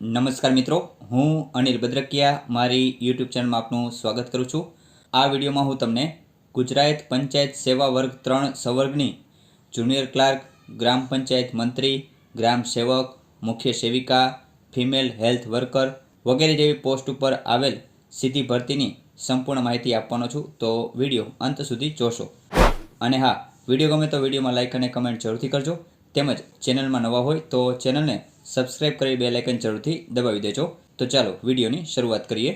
નમસ્કાર મિત્રો, હું અનિલ ભદ્રકિયા મારી યુટ્યુબ ચેનલમાં આપનું સ્વાગત કરું છું. આ વિડીયોમાં હું તમને ગુજરાત પંચાયત સેવા વર્ગ ત્રણ સવર્ગની જુનિયર ક્લાર્ક, ગ્રામ પંચાયત મંત્રી, ગ્રામ સેવક, મુખ્ય સેવિકા, ફિમેલ હેલ્થ વર્કર વગેરે જેવી પોસ્ટ ઉપર આવેલ સીધી ભરતીની સંપૂર્ણ માહિતી આપવાનો છું. તો વીડિયો અંત સુધી જોશો. અને હા, વીડિયો ગમે તો વિડીયોમાં લાઇક અને કમેન્ટ જરૂરથી કરજો. તેમજ ચેનલમાં નવા હોય તો ચેનલને સબસ્ક્રાઇબ કરી બે લાઇકન જરૂરથી દબાવી દેજો. તો ચાલો વિડીયોની શરૂઆત કરીએ.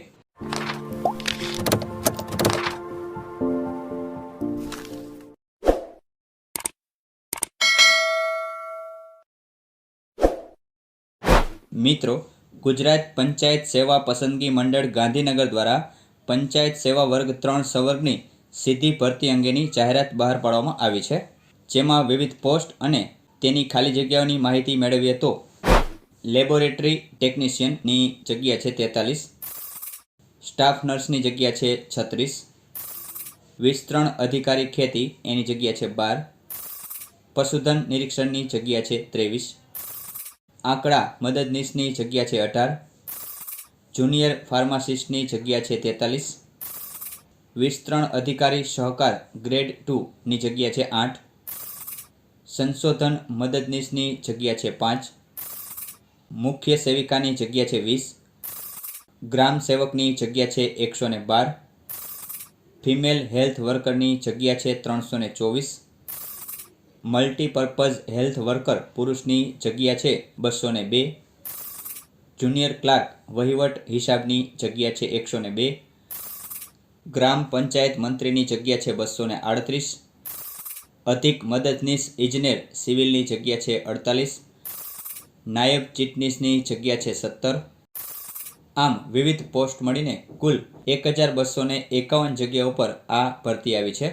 મિત્રો, ગુજરાત પંચાયત સેવા પસંદગી મંડળ ગાંધીનગર દ્વારા પંચાયત સેવા વર્ગ ત્રણ સંવર્ગની સીધી ભરતી અંગેની જાહેરાત બહાર પાડવામાં આવી છે. જેમાં વિવિધ પોસ્ટ અને તેની ખાલી જગ્યાઓની માહિતી મેળવીએ તો લેબોરેટરી ટેકનિશિયનની જગ્યા છે તેતાલીસ, સ્ટાફ નર્સની જગ્યા છે છત્રીસ, વિસ્તરણ અધિકારી ખેતી એની જગ્યા છે બાર, પશુધન નિરીક્ષણની જગ્યા છે ત્રેવીસ, આંકડા મદદનીશની જગ્યા છે અઢાર, જુનિયર ફાર્માસિસ્ટની જગ્યા છે તેતાલીસ, વિસ્તરણ અધિકારી સહકાર ગ્રેડ ટુની જગ્યા છે આઠ સંશોધન મદદનીશની જગ્યા છે પાંચ. મુખ્ય સેવિકાની જગ્યા છે વીસ. ગ્રામ સેવકની જગ્યા છે એકસો ને બાર. ફિમેલ હેલ્થ વર્કરની જગ્યા છે ત્રણસો ને ચોવીસ. મલ્ટીપર્પઝ હેલ્થ વર્કર પુરુષની જગ્યા છે બસો ને બે. જુનિયર ક્લાર્ક વહીવટ હિસાબની જગ્યા છે એકસો ને બે. ગ્રામ પંચાયત મંત્રીની જગ્યા છે બસો ને આડત્રીસ. અધિક મદદનીશ ઇજનેર સિવિલની જગ્યા છે અડતાલીસ, નાયબ ચીટનીસની જગ્યા છે સત્તર. આમ વિવિધ પોસ્ટ મળીને કુલ એક હજાર બસો એકાવન જગ્યા ઉપર આ ભરતી આવી છે.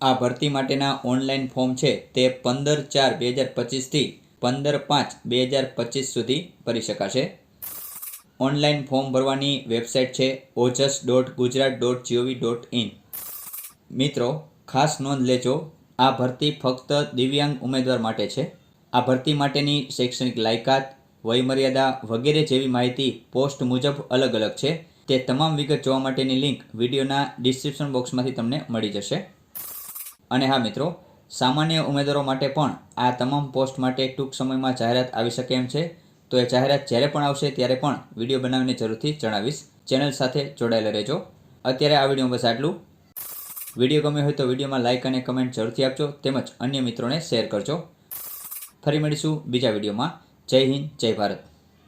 આ ભરતી માટેના ઓનલાઈન ફોર્મ છે તે પંદર ચાર બે હજાર પચીસથી પંદર પાંચ બે હજાર પચીસ સુધી ભરી શકાશે. ઓનલાઈન ફોર્મ ભરવાની વેબસાઇટ છે Ojas dot Gujarat dot G O V dot in. મિત્રો, ખાસ નોંધ લેજો આ ભરતી ફક્ત દિવ્યાંગ ઉમેદવાર માટે છે. આ ભરતી માટેની શૈક્ષણિક લાયકાત, વયમર્યાદા વગેરે જેવી માહિતી પોસ્ટ મુજબ અલગ અલગ છે. તે તમામ વિગત જોવા માટેની લિંક વિડીયોના ડિસ્ક્રિપ્શન બોક્સમાંથી તમને મળી જશે. અને હા મિત્રો, સામાન્ય ઉમેદવારો માટે પણ આ તમામ પોસ્ટ માટે ટૂંક સમયમાં જાહેરાત આવી શકે એમ છે. તો એ જાહેરાત જ્યારે પણ આવશે ત્યારે પણ વીડિયો બનાવીને જરૂરથી જણાવીશ. ચેનલ સાથે જોડાયેલા રહેજો. અત્યારે આ વીડિયો બસ આટલું. વીડિયો ગમ્યો હોય તો વિડીયોમાં લાઇક અને કમેન્ટ જરૂરથી આપજો, તેમજ અન્ય મિત્રોને શેર કરજો. ફરી મળીશું બીજા વિડીયોમાં. જય હિન્દ, જય ભારત.